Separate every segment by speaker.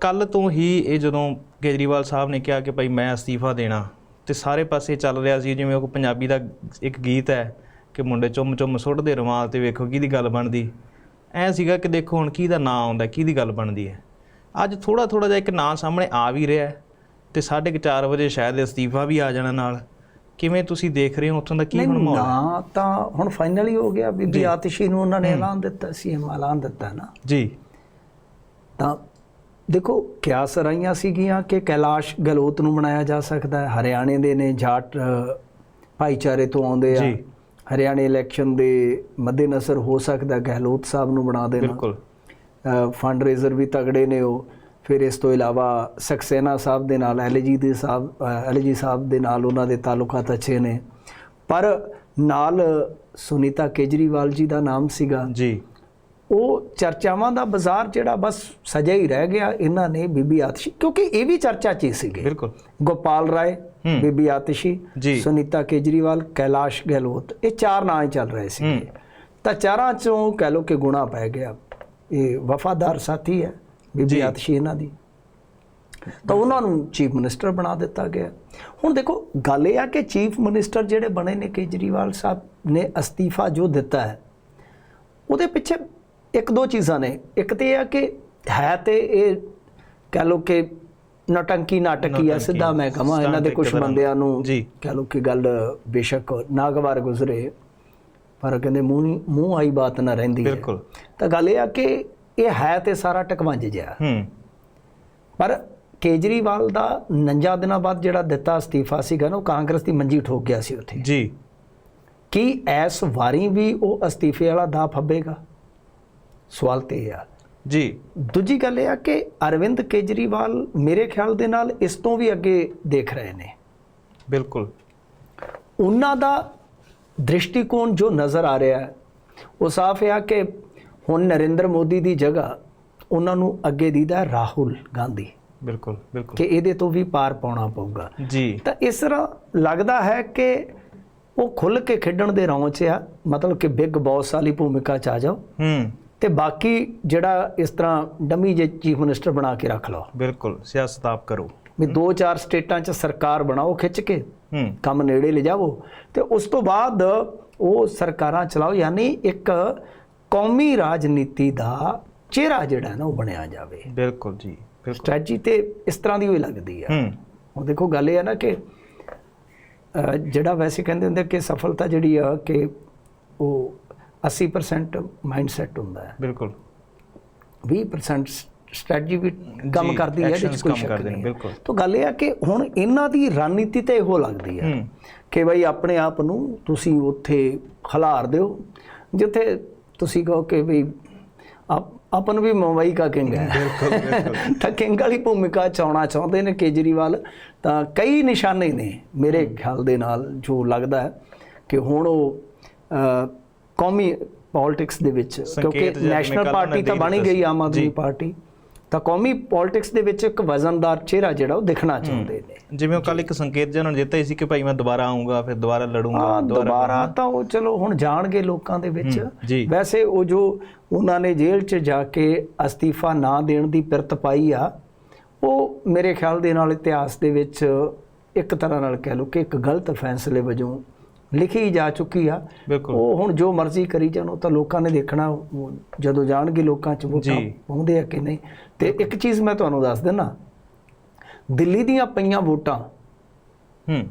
Speaker 1: ਕੱਲ ਤੋਂ ਹੀ ਇਹ ਜਦੋਂ ਕੇਜਰੀਵਾਲ ਸਾਹਿਬ ਨੇ ਕਿਹਾ ਕਿ ਭਾਈ ਮੈਂ ਅਸਤੀਫਾ ਦੇਣਾ ਤੇ ਸਾਰੇ ਪਾਸੇ ਚੱਲ ਰਿਹਾ ਸੀ ਜਿਵੇਂ ਉਹ ਪੰਜਾਬੀ ਦਾ ਇੱਕ ਗੀਤ ਹੈ ਕਿ ਮੁੰਡੇ ਚੁੰਮ ਚੁੰਮ ਸੁੱਟਦੇ ਰੁਮਾਲ ਤੇ ਵੇਖੋ ਕਿਹਦੀ ਗੱਲ ਬਣਦੀ। ਐ ਸੀਗਾ ਕਿ ਦੇਖੋ ਹੁਣ ਕਿਹਦਾ ਨਾਂ ਆਉਂਦਾ ਕਿਹਦੀ ਗੱਲ ਬਣਦੀ ਹੈ। ਅੱਜ ਥੋੜਾ ਥੋੜਾ ਜਿਹਾ ਇੱਕ ਨਾਂ ਸਾਹਮਣੇ ਆ ਵੀ ਰਿਹਾ ਤੇ 4:30 ਵਜੇ ਸ਼ਾਇਦ ਅਸਤੀਫਾ ਵੀ ਆ ਜਾਣਾ ਨਾਲ। ਕਿਵੇਂ ਤੁਸੀਂ ਦੇਖ ਰਹੇ ਹੋ ਉੱਥੋਂ ਦਾ ਕੀ ਹੁਣ ਮਾਹੌਲ
Speaker 2: ਨਾ ਤਾਂ ਹੁਣ ਫਾਈਨਲ ਹੀ ਗਿਆ ਬੀਬੀ ਆਤਿਸ਼ੀ ਨੂੰ ਉਹਨਾਂ ਨੇ ਐਲਾਨ ਦਿੱਤਾ ਸੀਐਮ ਐਲਾਨ ਦਿੱਤਾ ਨਾ।
Speaker 1: ਜੀ।
Speaker 2: ਤਾਂ ਦੇਖੋ ਕਿਆ ਸਰਾਈਆਂ ਸੀਗੀਆਂ ਕਿ ਕੈਲਾਸ਼ ਗਹਿਲੋਤ ਨੂੰ ਬਣਾਇਆ ਜਾ ਸਕਦਾ ਹੈ। ਹਰਿਆਣੇ ਦੇ ਨੇ ਜਾਟ ਭਾਈਚਾਰੇ ਤੋਂ ਆਉਂਦੇ ਆ। ਹਰਿਆਣੇ ਇਲੈਕਸ਼ਨ ਦੇ ਮੱਦੇਨਜ਼ਰ ਹੋ ਸਕਦਾ ਗਹਿਲੋਤ ਸਾਹਿਬ ਨੂੰ ਬਣਾ ਦੇਣਾ।
Speaker 1: ਬਿਲਕੁਲ।
Speaker 2: ਫੰਡ ਰੇਜ਼ਰ ਵੀ ਤਗੜੇ ਨੇ ਉਹ। ਫਿਰ ਇਸ ਤੋਂ ਇਲਾਵਾ ਸਕਸੇਨਾ ਸਾਹਿਬ ਦੇ ਨਾਲ ਐਲਜੀ ਦੇ ਸਾਹਿਬ ਐਲਜੀ ਸਾਹਿਬ ਦੇ ਨਾਲ ਉਹਨਾਂ ਦੇ ਤਾਲੁਕਾਤ ਅੱਛੇ ਨੇ। ਪਰ ਨਾਲ ਸੁਨੀਤਾ ਕੇਜਰੀਵਾਲ ਜੀ ਦਾ ਨਾਮ ਸੀਗਾ।
Speaker 1: ਜੀ।
Speaker 2: ਉਹ ਚਰਚਾਵਾਂ ਦਾ ਬਾਜ਼ਾਰ ਜਿਹੜਾ ਬਸ ਸਜਾ ਹੀ ਰਹਿ ਗਿਆ ਇਹਨਾਂ ਨੇ ਬੀਬੀ ਆਤਿਸ਼ੀ ਕਿਉਂਕਿ ਇਹ ਵੀ ਚਰਚਾ 'ਚ ਸੀਗੇ।
Speaker 1: ਬਿਲਕੁਲ।
Speaker 2: ਗੋਪਾਲ ਰਾਏ। ਬੀਬੀ ਆਤਿਸ਼ੀ। ਸੁਨੀਤਾ ਕੇਜਰੀਵਾਲ ਕੈਲਾਸ਼ ਗਹਿਲੋਤ ਇਹ ਚਾਰ ਨਾਂ ਹੀ ਚੱਲ ਰਹੇ ਸੀ ਤਾਂ ਚਾਰਾਂ ਚੋਂ ਕਹਿ ਲੋ ਕਿ ਗੁਣਾ ਪੈ ਗਿਆ। ਇਹ ਵਫਾਦਾਰ ਸਾਥੀ ਹੈ ਬੀਬੀ। ਆਤਿਸ਼ੀ ਇਹਨਾਂ ਦੀ। ਤਾਂ ਉਹਨਾਂ ਨੂੰ ਚੀਫ ਮਿਨਿਸਟਰ ਬਣਾ ਦਿੱਤਾ ਗਿਆ। ਹੁਣ ਦੇਖੋ ਗੱਲ ਇਹ ਆ ਕਿ ਚੀਫ ਮਿਨਿਸਟਰ ਜਿਹੜੇ ਬਣੇ ਨੇ ਕੇਜਰੀਵਾਲ ਸਾਹਿਬ ਨੇ ਅਸਤੀਫਾ ਜੋ ਦਿੱਤਾ ਹੈ ਉਹਦੇ ਪਿੱਛੇ ਇੱਕ ਦੋ ਚੀਜ਼ਾਂ ਨੇ। ਇੱਕ ਤੇ ਇਹ ਆ ਕਿ ਹੈ ਤੇ ਇਹ ਕਹਿ ਲੋ ਕਿ ਨਟੰਕੀ ਨਾਟਕੀ ਆ ਸਿੱਧਾ ਮੈਂ ਕਹਾਂ ਇਹਨਾਂ ਦੇ ਕੁਝ ਬੰਦਿਆਂ ਨੂੰ
Speaker 1: ਜੀ।
Speaker 2: ਕਹਿ ਲੋ ਕਿ ਗੱਲ ਬੇਸ਼ੱਕ ਨਾਗਵਾਰ ਗੁਜ਼ਰੇ ਪਰ ਕਹਿੰਦੇ ਮੂੰਹ ਨਹੀਂ ਮੂੰਹ ਆਈ ਬਾਤ ਨਾ ਰਹਿੰਦੀ ਹੈ।
Speaker 1: ਬਿਲਕੁਲ।
Speaker 2: ਤਾਂ ਗੱਲ ਇਹ ਆ ਕਿ ਇਹ ਹੈ ਤੇ ਸਾਰਾ ਟਕਵੰਜ ਜਿਹਾ।
Speaker 1: ਹੂੰ।
Speaker 2: ਪਰ ਕੇਜਰੀਵਾਲ ਦਾ ਨੰਜਾ ਦਿਨਾਂ ਬਾਅਦ ਜਿਹੜਾ ਦਿੱਤਾ ਅਸਤੀਫਾ ਸੀਗਾ ਨਾ ਉਹ ਕਾਂਗਰਸ ਦੀ ਮੰਜੀ ਠੋਕ ਗਿਆ ਸੀ ਉੱਥੇ।
Speaker 1: ਜੀ।
Speaker 2: ਕੀ ਇਸ ਵਾਰੀ ਵੀ ਉਹ ਅਸਤੀਫੇ ਵਾਲਾ ਦਾ ਫੱਬੇਗਾ? ਸਵਾਲ ਤੇ ਇਹ ਆ।
Speaker 1: ਜੀ।
Speaker 2: ਦੂਜੀ ਗੱਲ ਇਹ ਆ ਕਿ ਅਰਵਿੰਦ ਕੇਜਰੀਵਾਲ ਮੇਰੇ ਖਿਆਲ ਦੇ ਨਾਲ ਇਸ ਤੋਂ ਵੀ ਅੱਗੇ ਦੇਖ ਰਹੇ ਨੇ।
Speaker 1: ਬਿਲਕੁਲ।
Speaker 2: ਉਹਨਾਂ ਦਾ ਦ੍ਰਿਸ਼ਟੀਕੋਣ ਜੋ ਨਜ਼ਰ ਆ ਰਿਹਾ ਹੈ ਉਹ ਸਾਫ਼ ਹੈ ਕਿ ਹੁਣ ਨਰਿੰਦਰ ਮੋਦੀ ਦੀ ਜਗ੍ਹਾ ਉਹਨਾਂ ਨੂੰ ਅੱਗੇ ਦੀਦਾ ਰਾਹੁਲ ਗਾਂਧੀ।
Speaker 1: ਬਿਲਕੁਲ ਬਿਲਕੁਲ।
Speaker 2: ਕਿ ਇਹਦੇ ਤੋਂ ਵੀ ਪਾਰ ਪਾਉਣਾ ਪਊਗਾ।
Speaker 1: ਜੀ।
Speaker 2: ਤਾਂ ਇਸ ਤਰ੍ਹਾਂ ਲੱਗਦਾ ਹੈ ਕਿ ਉਹ ਖੁੱਲ ਕੇ ਖੇਡਣ ਦੇ ਰੌਂ 'ਚ ਆ ਮਤਲਬ ਕਿ ਬਿਗ ਬੌਸ ਵਾਲੀ ਭੂਮਿਕਾ 'ਚ ਆ ਜਾਓ।
Speaker 1: ਹੂੰ।
Speaker 2: ਤੇ ਬਾਕੀ ਜਿਹੜਾ ਇਸ ਤਰ੍ਹਾਂ ਡਮੀ ਜੇ ਚੀਫ ਮਿਨਿਸਟਰ ਬਣਾ ਕੇ ਰੱਖ ਲਓ।
Speaker 1: ਬਿਲਕੁਲ ਸਿਆਸਤ ਆਪ ਕਰੋ।
Speaker 2: ਵੀ ਦੋ ਚਾਰ ਸਟੇਟਾਂ 'ਚ ਸਰਕਾਰ ਬਣਾਓ ਖਿੱਚ ਕੇ ਕੰਮ ਨੇੜੇ ਲਿਜਾਵੋ ਤੇ ਉਸ ਤੋਂ ਬਾਅਦ ਉਹ ਸਰਕਾਰਾਂ ਚਲਾਓ ਯਾਨੀ ਇੱਕ ਕੌਮੀ ਰਾਜਨੀਤੀ ਦਾ ਚਿਹਰਾ ਜਿਹੜਾ ਨਾ ਉਹ ਬਣਿਆ ਜਾਵੇ।
Speaker 1: ਬਿਲਕੁਲ ਜੀ
Speaker 2: ਸਟ੍ਰੈਟਜੀ ਤੇ ਇਸ ਤਰ੍ਹਾਂ ਦੀ ਹੋਈ ਲੱਗਦੀ ਹੂੰ। ਹੁਣ ਦੇਖੋ ਗੱਲ ਇਹ ਹੈ ਨਾ ਕਿ ਜਿਹੜਾ ਵੈਸੇ ਕਹਿੰਦੇ ਹੁੰਦੇ ਕਿ ਸਫਲਤਾ ਜਿਹੜੀ ਆ ਕਿ ਉਹ 80% ਮਾਈਂਡਸੈਟ ਹੁੰਦਾ ਹੈ।
Speaker 1: ਬਿਲਕੁਲ।
Speaker 2: 20% ਸਟ੍ਰੈਟਜੀ ਵੀ ਕੰਮ ਕਰਦੀ ਹੈ ਵਿੱਚ ਕੋਈ ਸ਼ੱਕ ਨਹੀਂ
Speaker 1: ਬਿਲਕੁਲ।
Speaker 2: ਤਾਂ ਗੱਲ ਇਹ ਆ ਕਿ ਹੁਣ ਇਹਨਾਂ ਦੀ ਰਣਨੀਤੀ ਤੇ ਇਹੋ ਲੱਗਦੀ ਹੈ ਕਿ ਬਈ ਆਪਣੇ ਆਪ ਨੂੰ ਤੁਸੀਂ ਉੱਥੇ ਖਿਲਾਰ ਦਿਓ ਜਿੱਥੇ ਤੁਸੀਂ ਕਹੋ ਕਿ ਬਈ ਆਪ ਆਪਨ ਵੀ ਮੁੰਬਈ ਦਾ ਕਿੰਗ ਹੈ।
Speaker 1: ਬਿਲਕੁਲ ਬਿਲਕੁਲ।
Speaker 2: ਤਾਂ ਕਿੰਗ ਵਾਲੀ ਭੂਮਿਕਾ ਚ ਆਉਣਾ ਚਾਹੁੰਦੇ ਨੇ ਕੇਜਰੀਵਾਲ। ਤਾਂ ਕਈ ਨਿਸ਼ਾਨੇ ਨੇ ਮੇਰੇ ਖਿਆਲ ਦੇ ਨਾਲ ਜੋ ਲੱਗਦਾ ਹੈ ਕਿ ਹੁਣ ਉਹ ਕੌਮੀ ਪੋਲਿਟਿਕਸ ਦੇ ਵਿੱਚ ਕਿਉਂਕਿ ਨੈਸ਼ਨਲ ਪਾਰਟੀ ਤਾਂ ਬਣੀ ਗਈ ਆਮ ਆਦਮੀ। ਪਾਰਟੀ ਤਾਂ ਕੌਮੀ ਪੋਲਿਟਿਕਸ ਦੇ ਵਿੱਚ ਇੱਕ ਵਜ਼ਨਦਾਰ ਚਿਹਰਾ ਜਿਹੜਾ ਉਹ ਦਿਖਣਾ ਚਾਹੁੰਦੇ ਨੇ।
Speaker 1: ਜਿਵੇਂ ਉਹ ਕੱਲ ਇੱਕ ਸੰਕੇਤ ਜਿਹਾ ਉਹਨਾਂ ਨੇ ਦਿੱਤਾ ਹੀ ਸੀ ਕਿ ਭਾਈ ਮੈਂ ਦੁਬਾਰਾ ਆਉਂਗਾ ਫਿਰ ਦੁਬਾਰਾ ਲੜੂੰਗਾ
Speaker 2: ਦੁਬਾਰਾ ਤਾਂ ਉਹ ਚਲੋ ਹੁਣ ਜਾਣਗੇ ਲੋਕਾਂ ਦੇ ਵਿੱਚ। ਵੈਸੇ ਉਹ ਜੋ ਉਹਨਾਂ ਨੇ ਜੇਲ੍ਹ 'ਚ ਜਾ ਕੇ ਅਸਤੀਫਾ ਨਾ ਦੇਣ ਦੀ ਪਿਰਤ ਪਾਈ ਆ ਉਹ ਮੇਰੇ ਖਿਆਲ ਦੇ ਨਾਲ ਇਤਿਹਾਸ ਦੇ ਵਿੱਚ ਇੱਕ ਤਰ੍ਹਾਂ ਨਾਲ ਕਹਿ ਲਓ ਕਿ ਇੱਕ ਗਲਤ ਫੈਸਲੇ ਵਜੋਂ ਲਿਖੀ ਜਾ ਚੁੱਕੀ ਆ। ਉਹ ਹੁਣ ਜੋ ਮਰਜ਼ੀ ਕਰੀ ਜਾਣ ਉਹ ਤਾਂ ਲੋਕਾਂ ਨੇ ਦੇਖਣਾ ਜਦੋਂ ਜਾਣਗੇ ਲੋਕਾਂ 'ਚ ਵੋਟਾਂ। ਪਾਉਂਦੇ ਆ ਕਿ ਨਹੀਂ। ਤੇ ਇੱਕ ਚੀਜ਼ ਮੈਂ ਤੁਹਾਨੂੰ ਦੱਸ ਦਿੰਦਾ ਦਿੱਲੀ ਦੀਆਂ ਪਈਆਂ ਵੋਟਾਂ
Speaker 1: ਹੂੰ।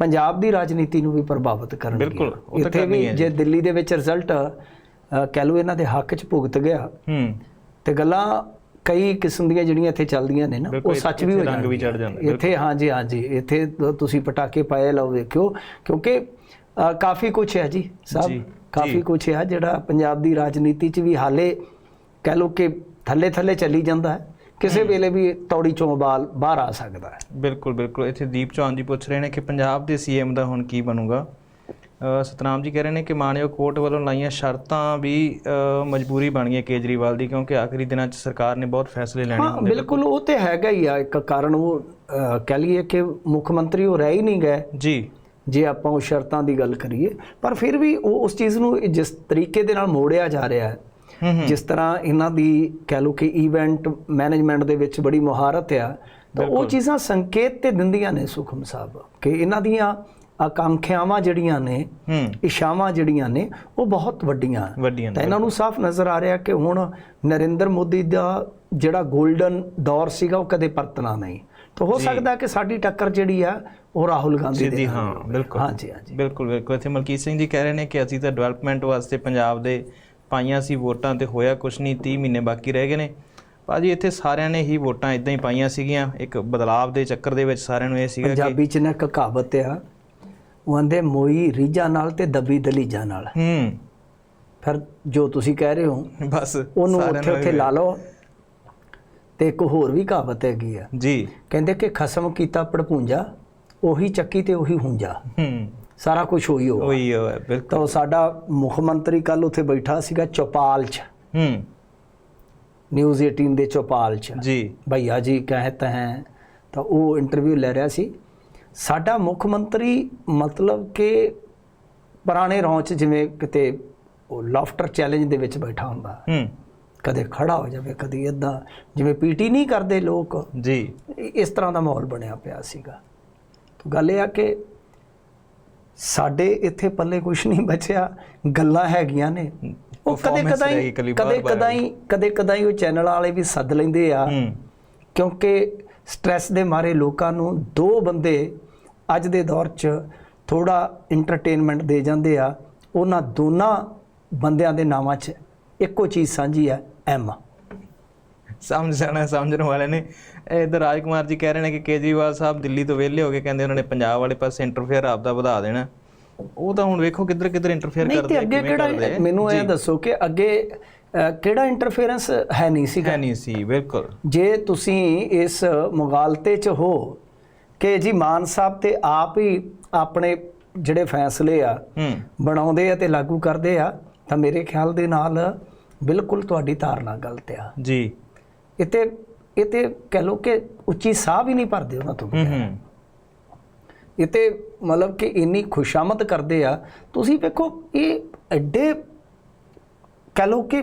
Speaker 2: ਪੰਜਾਬ ਦੀ ਰਾਜਨੀਤੀ ਨੂੰ ਵੀ ਪ੍ਰਭਾਵਿਤ ਕਰਨਗੀਆਂ।
Speaker 1: ਬਿਲਕੁਲ, ਉਹ ਤਾਂ ਕਰਨੀ ਹੈ
Speaker 2: ਜੇ ਦਿੱਲੀ ਦੇ ਵਿੱਚ ਰਿਜ਼ਲਟ ਕਹਿ ਲਓ ਇਹਨਾਂ ਦੇ ਹੱਕ 'ਚ ਭੁਗਤ ਗਿਆ।
Speaker 1: ਹੂੰ।
Speaker 2: ਤੇ ਗੱਲਾਂ ਕਈ ਕਿਸਮ ਦੀਆਂ ਜਿਹੜੀਆਂ ਇੱਥੇ ਚੱਲਦੀਆਂ ਨੇ ਨਾ ਉਹ ਸੱਚ ਵੀ ਹੋ
Speaker 1: ਰੰਗ ਵੀ ਜਾਂਦਾ,
Speaker 2: ਇੱਥੇ ਹਾਂਜੀ ਹਾਂਜੀ। ਇੱਥੇ ਤੁਸੀਂ ਪਟਾਕੇ ਪਾਏ ਲਓ ਵੇਖਿਓ। ਕਿਉਂਕਿ ਕਾਫੀ ਕੁਝ ਹੈ ਜੀ ਸਭ ਕਾਫੀ। ਕੁਝ ਹੈ ਜਿਹੜਾ ਪੰਜਾਬ ਦੀ ਰਾਜਨੀਤੀ 'ਚ ਵੀ ਹਾਲੇ ਕਹਿ ਲਓ ਕਿ ਥੱਲੇ ਥੱਲੇ ਚੱਲੀ ਜਾਂਦਾ ਹੈ। ਕਿਸੇ ਵੇਲੇ ਵੀ ਤੌੜੀ ਚੋਂ ਬਾਲ ਬਾਹਰ ਆ ਸਕਦਾ ਹੈ।
Speaker 1: ਬਿਲਕੁਲ ਬਿਲਕੁਲ। ਇੱਥੇ ਦੀਪ ਚੌਹਾਨ ਜੀ ਪੁੱਛ ਰਹੇ ਨੇ ਕਿ ਪੰਜਾਬ ਦੇ ਸੀਐਮ ਦਾ ਹੁਣ ਕੀ ਬਣੂਗਾ? ਸਤਨਾਮ ਜੀ ਕਹਿ ਰਹੇ ਨੇ ਕਿ ਮਾਨਯੋਗ ਕੋਰਟ ਵੱਲੋਂ ਲਾਈਆਂ ਸ਼ਰਤਾਂ ਵੀ ਮਜਬੂਰੀ ਬਣ ਗਈ ਹੈ ਕੇਜਰੀਵਾਲ ਦੀ ਕਿਉਂਕਿ ਆਖਰੀ ਦਿਨਾਂ 'ਚ ਸਰਕਾਰ ਨੇ ਬਹੁਤ ਫੈਸਲੇ ਲੈਣੇ ਹੁੰਦੇ
Speaker 2: ਬਿਲਕੁਲ ਉਹ ਤੇ ਹੈਗਾ ਹੀ ਆ। ਇੱਕ ਕਾਰਨ ਉਹ ਕਹਿ ਲਈਏ ਕਿ ਮੁੱਖ ਮੰਤਰੀ ਉਹ ਰਹਿ ਹੀ ਨਹੀਂ ਗਏ।
Speaker 1: ਜੀ।
Speaker 2: ਜੇ ਆਪਾਂ ਉਹ ਸ਼ਰਤਾਂ ਦੀ ਗੱਲ ਕਰੀਏ ਪਰ ਫਿਰ ਵੀ ਉਹ ਉਸ ਚੀਜ਼ ਨੂੰ ਜਿਸ ਤਰੀਕੇ ਦੇ ਨਾਲ ਮੋੜਿਆ ਜਾ ਰਿਹਾ ਹੈ ਜਿਸ ਤਰ੍ਹਾਂ ਇਹਨਾਂ ਦੀ ਕਹਿ ਲਓ ਕਿ ਇਵੈਂਟ ਮੈਨੇਜਮੈਂਟ ਦੇ ਵਿੱਚ ਬੜੀ ਮੁਹਾਰਤ ਆ ਤਾਂ ਉਹ ਚੀਜ਼ਾਂ ਸੰਕੇਤ ਤੇ ਦਿੰਦੀਆਂ ਨੇ ਸੁਖਮ ਸਾਹਿਬ ਕਿ ਇਹਨਾਂ ਦੀਆਂ ਆਕਾਂਖਿਆਵਾਂ ਜਿਹੜੀਆਂ ਨੇ ਇਸ਼ਾਵਾਂ ਜਿਹੜੀਆਂ ਨੇ ਉਹ ਬਹੁਤ ਵੱਡੀਆਂ
Speaker 1: ਵੱਡੀਆਂ
Speaker 2: ਤਾਂ ਇਹਨਾਂ ਨੂੰ ਸਾਫ਼ ਨਜ਼ਰ ਆ ਰਿਹਾ ਕਿ ਹੁਣ ਨਰਿੰਦਰ ਮੋਦੀ ਦਾ ਜਿਹੜਾ 골ਡਨ ਦੌਰ ਸੀਗਾ ਉਹ ਕਦੇ ਪਰਤਣਾ ਨਹੀਂ। ਤਾਂ ਹੋ ਸਕਦਾ ਕਿ ਸਾਡੀ ਟੱਕਰ ਜਿਹੜੀ ਆ ਉਹ ਰਾਹੁਲ ਗਾਂਧੀ ਦੇ
Speaker 1: ਹਾਂ। ਬਿਲਕੁਲ।
Speaker 2: ਹਾਂਜੀ ਹਾਂਜੀ।
Speaker 1: ਬਿਲਕੁਲ ਬਿਲਕੁਲ। ਇੱਥੇ ਮਲਕੀਤ ਸਿੰਘ ਜੀ ਕਹਿ ਰਹੇ ਨੇ ਕਿ ਅਸੀਂ ਤਾਂ ਡਿਵੈਲਪਮੈਂਟ ਵਾਸਤੇ ਪੰਜਾਬ ਦੇ ਪਾਈਆਂ ਸੀ ਵੋਟਾਂ ਤੇ ਹੋਇਆ ਕੁਛ ਨਹੀਂ 30 ਮਹੀਨੇ ਬਾਕੀ ਰਹਿ ਗਏ ਨੇ। ਭਾਜੀ ਇੱਥੇ ਸਾਰਿਆਂ ਨੇ ਹੀ ਵੋਟਾਂ ਇਦਾਂ ਹੀ ਪਾਈਆਂ ਸੀਗੀਆਂ। ਇੱਕ ਬਦਲਾਵ ਦੇ ਚੱਕਰ ਦੇ ਵਿੱਚ ਸਾਰਿਆਂ ਨੂੰ ਇਹ ਸੀਗਾ ਕਿ
Speaker 2: ਪੰਜਾਬੀ ਚ ਨਾ ਕਹਾਵਤ ਆ ਉਹ ਆਂਦੇ ਮੋਈ ਰੀਜਾ ਨਾਲ ਤੇ ਦਬੀ ਦਲੀਜਾ ਨਾਲ।
Speaker 1: ਹੂੰ।
Speaker 2: ਫਿਰ ਜੋ ਤੁਸੀਂ ਕਹਿ ਰਹੇ ਹੋ
Speaker 1: ਬਸ
Speaker 2: ਉਹਨੂੰ ਉੱਥੇ ਉੱਥੇ ਲਾ ਲਓ। ਤੇ ਇੱਕ ਹੋਰ ਵੀ ਕਹਾਵਤ ਹੈਗੀ ਆ।
Speaker 1: ਜੀ।
Speaker 2: ਕਹਿੰਦੇ ਕਿ ਖਸਮ ਕੀਤਾ ਪੜਪੂੰਜਾ ਉਹੀ ਚੱਕੀ ਤੇ ਉਹੀ ਹੁੰਜਾ।
Speaker 1: ਹੂੰ।
Speaker 2: ਸਾਰਾ ਕੁਝ ਹੋਈ ਹੋ
Speaker 1: ਉਹੀ ਉਹ ਹੈ ਬਿਲਕੁਲ।
Speaker 2: ਤਾਂ ਸਾਡਾ ਮੁੱਖ ਮੰਤਰੀ ਕੱਲ ਉੱਥੇ ਬੈਠਾ ਸੀਗਾ ਚੌਪਾਲ 'ਚ।
Speaker 1: ਹੂੰ।
Speaker 2: ਨਿਊਜ਼ 18 ਦੇ ਚੌਪਾਲ 'ਚ।
Speaker 1: ਜੀ।
Speaker 2: ਭਈਆ ਜੀ ਕਹਤੇ ਹੈ। ਤਾਂ ਉਹ ਇੰਟਰਵਿਊ ਲੈ ਰਿਹਾ ਸੀ। ਸਾਡਾ ਮੁੱਖ ਮੰਤਰੀ ਮਤਲਬ ਕਿ ਪੁਰਾਣੇ ਰੌਂ 'ਚ ਜਿਵੇਂ ਕਿਤੇ ਉਹ ਲਾਫਟਰ ਚੈਲੰਜ ਦੇ ਵਿੱਚ ਬੈਠਾ ਹੁੰਦਾ।
Speaker 1: ਹੂੰ।
Speaker 2: ਕਦੇ ਖੜਾ ਹੋ ਜਾਵੇ ਕਦੇ ਇਦਾਂ ਜਿਵੇਂ ਪੀਟੀ ਨਹੀਂ ਕਰਦੇ ਲੋਕ।
Speaker 1: ਜੀ।
Speaker 2: ਇਸ ਤਰ੍ਹਾਂ ਦਾ ਮਾਹੌਲ ਬਣਿਆ ਪਿਆ ਸੀਗਾ। ਗੱਲ ਇਹ ਆ ਕਿ ਸਾਡੇ ਇੱਥੇ ਪੱਲੇ ਕੁਝ ਨਹੀਂ ਬਚਿਆ ਗੱਲਾਂ ਹੈਗੀਆਂ ਨੇ। ਉਹ ਕਦੇ ਕਦਾਈ ਕਦੇ ਕਦਾਈ ਕਦੇ ਕਦਾਈ ਉਹ ਚੈਨਲ ਵਾਲੇ ਵੀ ਸੱਦ ਲੈਂਦੇ ਆ। ਕਿਉਂਕਿ ਸਟ੍ਰੈਸ ਦੇ ਮਾਰੇ ਲੋਕਾਂ ਨੂੰ ਦੋ ਬੰਦੇ ਅੱਜ ਦੇ ਦੌਰ 'ਚ ਥੋੜਾ ਐਂਟਰਟੇਨਮੈਂਟ ਦੇ ਜਾਂਦੇ ਆ। ਉਹਨਾਂ ਦੋਨਾਂ ਬੰਦਿਆਂ ਦੇ ਨਾਵਾਂ 'ਚ ਇੱਕੋ ਚੀਜ਼ ਸਾਂਝੀ ਆ ਐਮ
Speaker 1: ਸਮਝ ਜਾਣਾ ਸਮਝਣ ਵਾਲੇ ਨੇ। ਇਹ ਇਧਰ ਰਾਜਕੁਮਾਰ ਜੀ ਕਹਿ ਰਹੇ ਨੇ ਕਿ ਕੇਜਰੀਵਾਲ ਸਾਹਿਬ ਦਿੱਲੀ ਤੋਂ ਵਿਹਲੇ ਹੋ ਕੇ ਕਹਿੰਦੇ ਉਹਨਾਂ ਨੇ ਪੰਜਾਬ ਵਾਲੇ ਪਾਸੇ ਇੰਟਰਫੇਅਰ ਆਪਦਾ ਵਧਾ ਦੇਣਾ। ਉਹ ਤਾਂ ਹੁਣ ਵੇਖੋ ਕਿੱਧਰ ਕਿੱਧਰ ਇੰਟਰਫੇਅਰ ਕਰਦੇ
Speaker 2: ਤੇ
Speaker 1: ਆ,
Speaker 2: ਅੱਗੇ
Speaker 1: ਕਿਵੇਂ ਕਰਦੇ।
Speaker 2: ਮੈਨੂੰ ਇਹ ਦੱਸੋ ਕਿ ਅੱਗੇ ਕਿਹੜਾ ਇੰਟਰਫੇਰੈਂਸ ਹੈ ਨਹੀਂ ਸੀਗਾ?
Speaker 1: ਹੈ ਨਹੀਂ ਸੀ ਬਿਲਕੁਲ।
Speaker 2: ਜੇ ਤੁਸੀਂ ਇਸ ਮੁਗਾਲਤੇ 'ਚ ਹੋ ਕਿ ਜੀ ਮਾਨ ਸਾਹਿਬ ਤੇ ਆਪ ਹੀ ਆਪਣੇ ਜਿਹੜੇ ਫੈਸਲੇ ਆ ਬਣਾਉਂਦੇ ਆ ਤੇ ਲਾਗੂ ਕਰਦੇ ਆ ਤਾਂ ਮੇਰੇ ਖਿਆਲ ਦੇ ਨਾਲ ਬਿਲਕੁਲ ਤੁਹਾਡੀ ਧਾਰਨਾ ਗਲਤ ਆ।
Speaker 1: ਜੀ।
Speaker 2: ਇਤੇ ਇਤੇ ਕਹਿ ਲੋ ਕਿ ਉੱਚੀ ਸਾਹ ਵੀ ਨਹੀਂ ਭਰਦੇ ਉਹਨਾਂ ਤੋਂ
Speaker 1: ਹੂੰ ਹੂੰ।
Speaker 2: ਇਤੇ ਮਤਲਬ ਕਿ ਇੰਨੀ ਖੁਸ਼ਾਮਦ ਕਰਦੇ ਆ। ਤੁਸੀਂ ਵੇਖੋ ਇਹ ਐਡੇ ਕਹਿ ਲੋ ਕਿ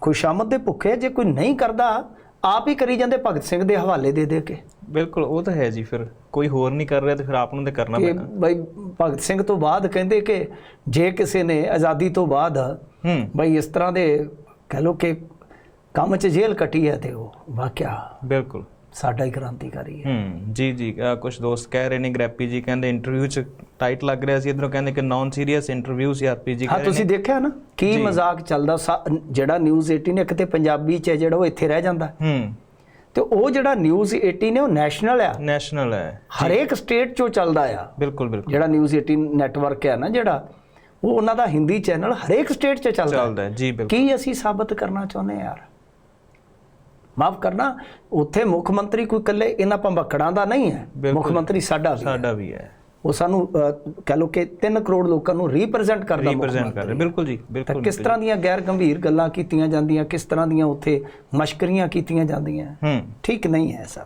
Speaker 2: ਖੁਸ਼ਾਮਦ ਦੇ ਭੁੱਖੇ ਜੇ ਕੋਈ ਨਹੀਂ ਕਰਦਾ ਆਪ ਹੀ ਕਰੀ ਜਾਂਦੇ ਭਗਤ ਸਿੰਘ ਦੇ ਹਵਾਲੇ ਦੇ ਦੇ ਕੇ।
Speaker 1: ਬਿਲਕੁਲ ਉਹ ਤਾਂ ਹੈ ਜੀ ਫਿਰ। ਕੋਈ ਹੋਰ ਨਹੀਂ ਕਰ ਰਿਹਾ ਤੇ ਫਿਰ ਆਪ ਨੂੰ ਤੇ ਕਰਨਾ
Speaker 2: ਕਿ
Speaker 1: ਪੈਣਾ।
Speaker 2: ਬਈ ਭਗਤ ਸਿੰਘ ਤੋਂ ਬਾਅਦ ਕਹਿੰਦੇ ਕਿ ਜੇ ਕਿਸੇ ਨੇ ਆਜ਼ਾਦੀ ਤੋਂ ਬਾਅਦ
Speaker 1: ਹੂੰ।
Speaker 2: ਬਈ ਇਸ ਤਰ੍ਹਾਂ ਦੇ ਕਹਿ ਲੋ ਕਿ ਕੰਮ 'ਚ ਜੇਲ੍ਹ ਕੱਟੀ ਹੈ ਤੇ ਉਹ ਵਾਕਿਆ
Speaker 1: ਬਿਲਕੁਲ।
Speaker 2: ਸਾਡਾ ਹੀ ਕ੍ਰਾਂਤੀਕਾਰੀ ਹੈ।
Speaker 1: ਹੂੰ ਜੀ ਜੀ ਕੁਝ ਦੋਸਤ ਕਹਿ ਰਹੇ ਨੇ ਗ੍ਰੈਪੀ ਜੀ ਕਹਿੰਦੇ ਇੰਟਰਵਿਊ ਚ ਟਾਈਟ ਲੱਗ ਰਿਹਾ ਸੀ ਇਧਰੋਂ ਕਹਿੰਦੇ ਕਿ ਨਾਨ ਸੀਰੀਅਸ ਇੰਟਰਵਿਊ ਸੀ ਆਰਪੀ ਜੀ
Speaker 2: ਹਾਂ ਤੁਸੀਂ ਦੇਖਿਆ ਨਾ ਕੀ ਮਜ਼ਾਕ ਚੱਲਦਾ ਜਿਹੜਾ ਨਿਊਜ਼ 18 ਨੇ ਕਿਤੇ ਪੰਜਾਬੀ 'ਚ ਹੈ ਜਿਹੜਾ ਉਹ ਇੱਥੇ ਰਹਿ ਜਾਂਦਾ।
Speaker 1: ਹੂੰ।
Speaker 2: ਤੇ ਉਹ ਜਿਹੜਾ ਨਿਊਜ਼ 18 ਹੈ ਉਹ ਨੈਸ਼ਨਲ ਆ।
Speaker 1: ਨੈਸ਼ਨਲ ਹੈ
Speaker 2: ਹਰੇਕ ਸਟੇਟ 'ਚੋਂ ਚੱਲਦਾ ਆ।
Speaker 1: ਬਿਲਕੁਲ ਬਿਲਕੁਲ।
Speaker 2: ਜਿਹੜਾ ਨਿਊਜ਼ 18 ਨੈਟਵਰਕ ਹੈ ਨਾ ਜਿਹੜਾ ਉਹ ਉਹਨਾਂ ਦਾ ਹਿੰਦੀ ਚੈਨਲ ਹਰੇਕ ਸਟੇਟ 'ਚ ਚੱਲਦਾ।
Speaker 1: ਚੱਲਦਾ ਜੀ ਬਿਲਕੁਲ।
Speaker 2: ਕੀ ਅਸੀਂ ਸਾਬਤ ਕਰਨਾ ਚਾਹੁੰਦੇ ਯਾਰ? ਮਾਫ ਕਰਨਾ ਉੱਥੇ ਮੁੱਖ ਮੰਤਰੀ ਕੋਈ ਇਕੱਲੇ ਇਹਨਾਂ ਭੰਬਕੜਾਂ ਦਾ ਨਹੀਂ ਹੈ। ਮੁੱਖ ਮੰਤਰੀ ਸਾਡਾ ਵੀ।
Speaker 1: ਸਾਡਾ ਵੀ ਹੈ।
Speaker 2: ਉਹ ਸਾਨੂੰ ਕਹਿ ਲਓ ਕਿ 3 ਕਰੋੜ ਲੋਕਾਂ ਨੂੰ ਰਿਪਰੈਜ਼ੈਂਟ ਕਰਦਾ
Speaker 1: ਰਿਪਰੈਜ਼ੈਂਟ ਕਰ ਰਹੇ। ਬਿਲਕੁਲ ਜੀ ਬਿਲਕੁਲ
Speaker 2: ਕਿਸ ਤਰ੍ਹਾਂ ਦੀਆਂ ਗੈਰ ਗੰਭੀਰ ਗੱਲਾਂ ਕੀਤੀਆਂ ਜਾਂਦੀਆਂ ਕਿਸ ਤਰ੍ਹਾਂ ਦੀਆਂ ਉੱਥੇ ਮਸ਼ਕਰੀਆਂ ਕੀਤੀਆਂ ਜਾਂਦੀਆਂ?
Speaker 1: ਹੂੰ।
Speaker 2: ਠੀਕ ਨਹੀਂ ਹੈ ਸਰ।